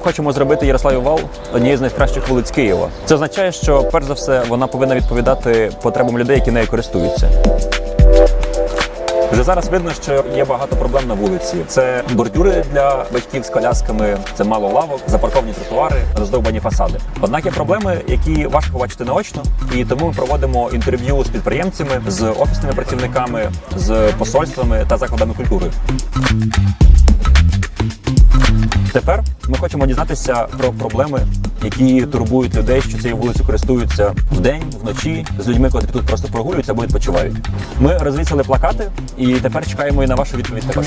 хочемо зробити Ярославів Вал однією з найкращих вулиць Києва. Це означає, що перш за все вона повинна відповідати потребам людей, які нею користуються. Вже зараз видно, що є багато проблем на вулиці. Це бордюри для батьків з колясками, це мало лавок, запарковані тротуари, роздовбані фасади. Однак є проблеми, які важко побачити наочно, і тому ми проводимо інтерв'ю з підприємцями, з офісними працівниками, з посольствами та закладами культури. Тепер ми хочемо дізнатися про проблеми, які турбують людей, що цією вулицею користуються вдень, вночі, з людьми, котрі тут просто прогулюються або відпочивають. Ми розвісили плакати і тепер чекаємо і на вашу відповідь також.